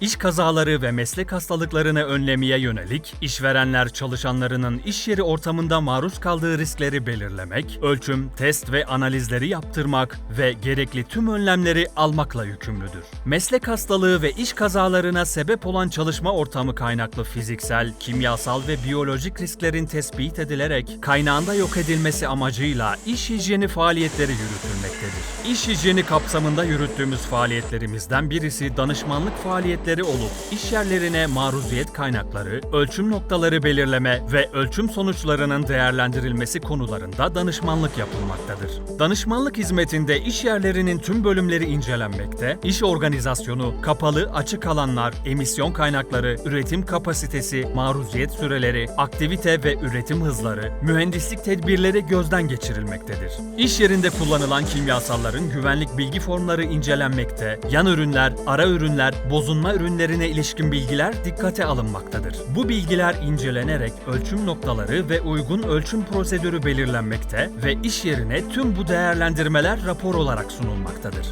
İş kazaları ve meslek hastalıklarını önlemeye yönelik, işverenler çalışanlarının iş yeri ortamında maruz kaldığı riskleri belirlemek, ölçüm, test ve analizleri yaptırmak ve gerekli tüm önlemleri almakla yükümlüdür. Meslek hastalığı ve iş kazalarına sebep olan çalışma ortamı kaynaklı fiziksel, kimyasal ve biyolojik risklerin tespit edilerek kaynağında yok edilmesi amacıyla iş hijyeni faaliyetleri yürütülmektedir. İş hijyeni kapsamında yürüttüğümüz faaliyetlerimizden birisi danışmanlık faaliyetleri olup iş yerlerine maruziyet kaynakları, ölçüm noktaları belirleme ve ölçüm sonuçlarının değerlendirilmesi konularında danışmanlık yapılmaktadır. Danışmanlık hizmetinde iş yerlerinin tüm bölümleri incelenmekte, iş organizasyonu, kapalı açık alanlar, emisyon kaynakları, üretim kapasitesi, maruziyet süreleri, aktivite ve üretim hızları, mühendislik tedbirleri gözden geçirilmektedir. İş yerinde kullanılan kimyasalların güvenlik bilgi formları incelenmekte, yan ürünler, ara ürünler, bozunma ürünlerine ilişkin bilgiler dikkate alınmaktadır. Bu bilgiler incelenerek ölçüm noktaları ve uygun ölçüm prosedürü belirlenmekte ve iş yerine tüm bu değerlendirmeler rapor olarak sunulmaktadır.